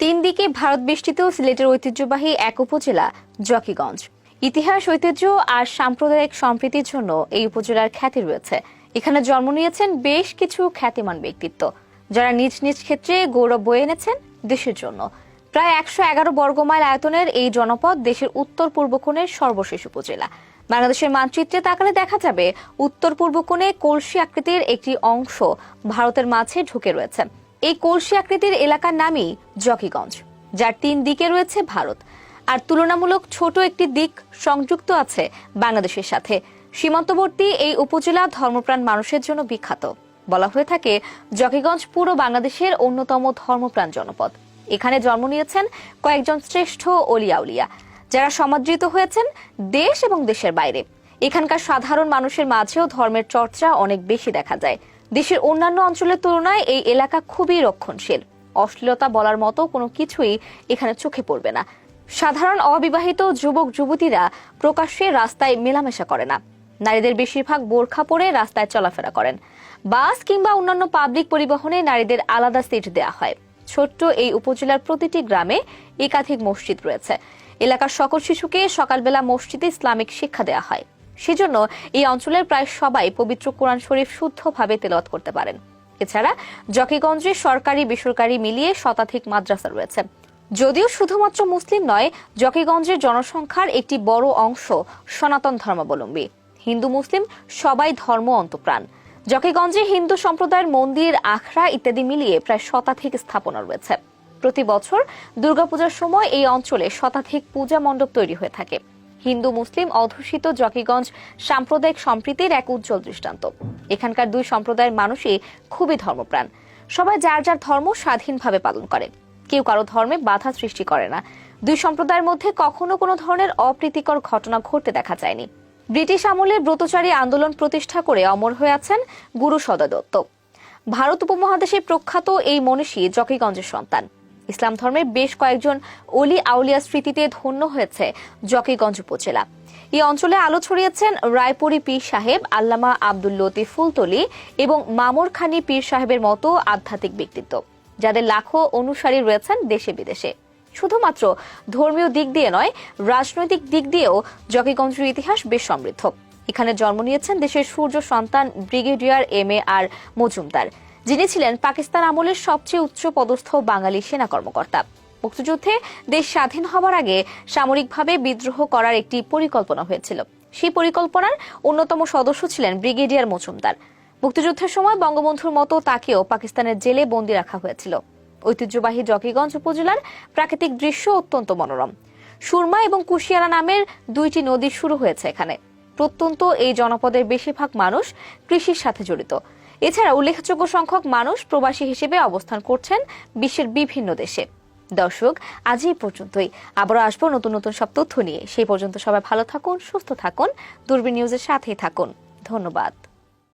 তিন দিকে ভারত বেষ্টিত সিলেটের ঐতিহ্যবাহী এক উপজেলা, জকিগঞ্জ। ইতিহাস, ঐতিহ্য আর সাম্প্রদায়িক সম্প্রীতির জন্য এই উপজেলার খ্যাতি রয়েছে। এখানে জন্ম নিয়েছেন বেশ কিছু খ্যাতিমান ব্যক্তিত্ব। যারা নিজ নিজ ক্ষেত্রে গৌরব বয়ে এনেছেন দেশের জন্য। প্রায় একশো এগারো বর্গমাইল আয়তনের এই জনপদ দেশের উত্তর পূর্ব কোণের সর্বশেষ উপজেলা। বাংলাদেশের মানচিত্রে তাকালে দেখা যাবে, উত্তর পূর্ব কোণে কলসি আকৃতির একটি অংশ ভারতের মাঝে ঢুকে রয়েছে। এই কলসি আকৃতির এলাকার নামই জকিগঞ্জ, যার তিন দিকে রয়েছে ভারত। আর তুলনামূলক ছোট একটি দিক সংযুক্ত আছে বাংলাদেশের সাথে। সীমান্তবর্তী এই উপজেলা ধর্মপ্রাণ মানুষের জন্য বিখ্যাত। বলা হয়ে থাকে, জকিগঞ্জ পুরো বাংলাদেশের অন্যতম ধর্মপ্রাণ জনপদ। এখানে জন্ম নিয়েছেন কয়েকজন শ্রেষ্ঠ অলিয়াউলিয়া, যারা সমাদৃত হয়েছেন দেশ এবং দেশের বাইরে। এখানকার সাধারণ মানুষের মাঝেও ধর্মের চর্চা অনেক বেশি দেখা যায়। দেশের অন্যান্য অঞ্চলের তুলনায় এই এলাকা খুবই রক্ষণশীল। অশ্লীলতা বলার মতো কোনো কিছুই এখানে চোখে পড়বে না। সাধারণ অবিবাহিত যুবক, যুবতীরা প্রকাশ্যে রাস্তায় মেলামেশা করে না। নারীদের বেশিরভাগ বোরখা পরে রাস্তায় চলাফেরা করেন। বাস কিংবা অন্যান্য পাবলিক পরিবহনে নারীদের আলাদা সিট দেওয়া হয়। ছোট্ট এই উপজেলার প্রতিটি গ্রামে একাধিক মসজিদ রয়েছে। এলাকার সকল শিশুকে সকালবেলা মসজিদে ইসলামিক শিক্ষা দেওয়া হয়। সেজন্য এই অঞ্চলের প্রায় সবাই পবিত্র কোরআন শরীফ শুদ্ধভাবে তেলাওয়াত করতে পারেন। এছাড়া জকিগঞ্জে সরকারি, বেসরকারি মিলিয়ে শতাধিক মাদ্রাসা রয়েছে। যদিও শুধুমাত্র মুসলিম নয়, জকিগঞ্জের জনসংখ্যার একটি বড় অংশ সনাতন ধর্মাবলম্বী। হিন্দু, মুসলিম সবাই ধর্ম অন্তপ্রাণ। জকিগঞ্জে হিন্দু সম্প্রদায়ের মন্দির, আখড়া ইত্যাদি মিলিয়ে প্রায় শতাধিক স্থাপনা রয়েছে। প্রতি বছর দুর্গাপূজার সময় এই অঞ্চলে শতাধিক পূজা মণ্ডপ তৈরি হয়ে থাকে। হিন্দু, মুসলিম, অধ্যুষিত জকিগঞ্জ সাম্প্রদায়িক সম্প্রীতির এক উজ্জ্বল দৃষ্টান্ত। এখানকার দুই সম্প্রদায়ের মানুষই খুবই ধর্মপ্রাণ। সবাই যার যার ধর্ম স্বাধীনভাবে পালন করে। কেউ কারও ধর্মে বাধা সৃষ্টি করে না। দুই সম্প্রদায়ের মধ্যে কখনো কোনো ধরনের অপ্রীতিকর ঘটনা ঘটতে দেখা যায়নি। ব্রিটিশ আমলে ব্রতচারী আন্দোলন প্রতিষ্ঠা করে অমর হয়ে আছেন গুরু সদা দত্ত। ভারত উপমহাদেশের প্রখ্যাত এই মনীষী জকিগঞ্জের সন্তান। ইসলাম ধর্মের বেশ কয়েকজন অলি আউলিয়া স্মৃতিতে ধন্য হয়েছে জকিগঞ্জ উপজেলা। এই অঞ্চলে আলো ছড়িয়েছেন রায়পুরি পীর সাহেব, আল্লামা আব্দুল লতিফ ফুলতলি এবং মামুর খানি পীর সাহেবের মতো আধ্যাত্মিক ব্যক্তিত্ব, যাদের লাখো অনুসারী রয়েছেন দেশে বিদেশে। শুধুমাত্র ধর্মীয় দিক দিয়ে নয়, রাজনৈতিক দিক দিয়েও জকিগঞ্জের ইতিহাস বেশ সমৃদ্ধ। এখানে জন্ম নিয়েছেন দেশের সূর্য সন্তান brigadier M A R Majumdar. যিনি ছিলেন পাকিস্তান আমলের সবচেয়ে উচ্চ পদস্থ বাঙালি সেনা কর্মকর্তা। মুক্তিযুদ্ধে দেশ স্বাধীন হবার আগে সামরিকভাবে বিদ্রোহ করার একটি পরিকল্পনা হয়েছিল। সেই পরিকল্পনার অন্যতম সদস্য ছিলেন ব্রিগেডিয়ার মজুমদার। মুক্তিযুদ্ধের সময় বঙ্গবন্ধুর মতো তাকেও পাকিস্তানের জেলে বন্দী রাখা হয়েছিল। ঐতিহ্যবাহী জকিগঞ্জ উপজেলার প্রাকৃতিক দৃশ্য অত্যন্ত মনোরম। সুরমা এবং কুশিয়ারা নামের দুইটি নদী শুরু হয়েছে এখানে। প্রত্যন্ত এই জনপদের বেশিরভাগ মানুষ কৃষির সাথে জড়িত। এছাড়া উল্লেখযোগ্য সংখ্যক মানুষ প্রবাসী হিসেবে অবস্থান করছেন বিশ্বের বিভিন্ন দেশে। দর্শক, আজ এই পর্যন্তই। আবারও আসব নতুন নতুন সব তথ্য নিয়ে। সেই পর্যন্ত সবাই ভালো থাকুন, সুস্থ থাকুন। দূরবীন নিউজের সাথেই থাকুন। ধন্যবাদ।